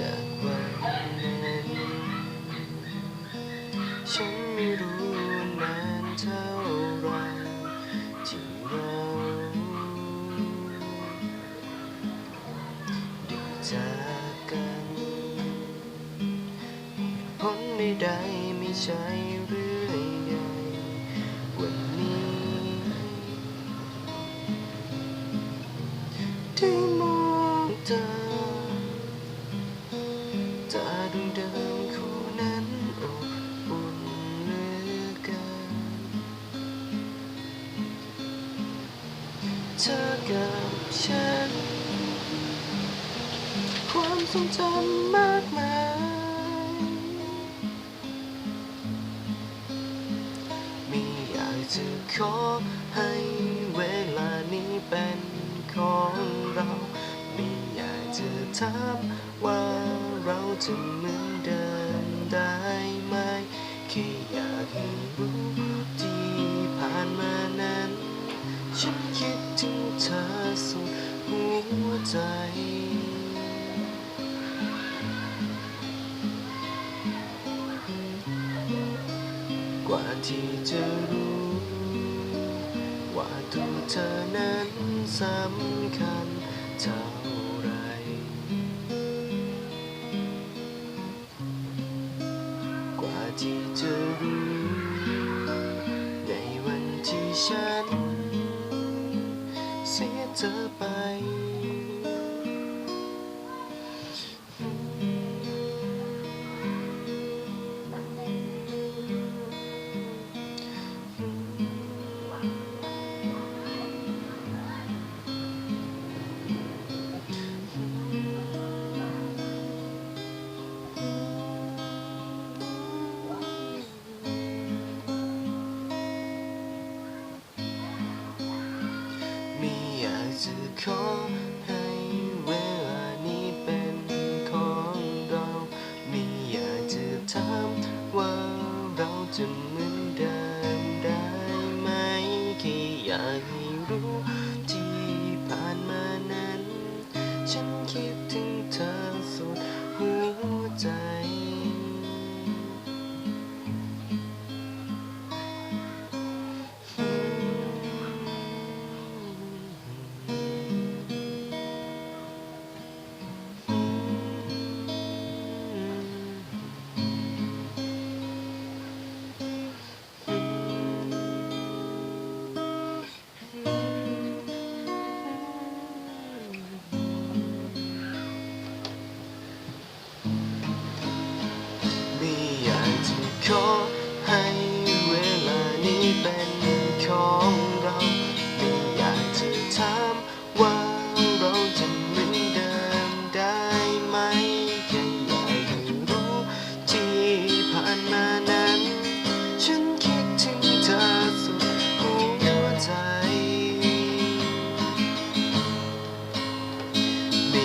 จากวันนั้นฉันไม่รู้นานเท่าไรที่เราได้จากกันผลใดๆไม่ใช่หรือ เธอกับฉัน ความทรงจำมากมายไม่อยากจะขอให้เวลานี้เป็นของเราไม่อยากจะถามว่าเราจะเหมือนเดิมได้ไหมแค่อยากให้รู้ที่ผ่านมานั้น ฉันคิดถึงเธอสุดหัวใจ กว่าที่จะรู้ ว่าตัวเธอนั้นสำคัญเท่าไรกว่าที่จะรู้ในวันที่ฉัน สียเธอไป จะขอให้เวลานี้เป็นของเราไม่อยากจะถามว่าเราจะเหมือนเดิมได้ไหมแค่อยากให้รู้ที่ผ่านมานั้น ฉันคิดถึงเธอสุดหัวใจานมานั้น ฉันคิดถึงเธอสุดหัวใจ ไม่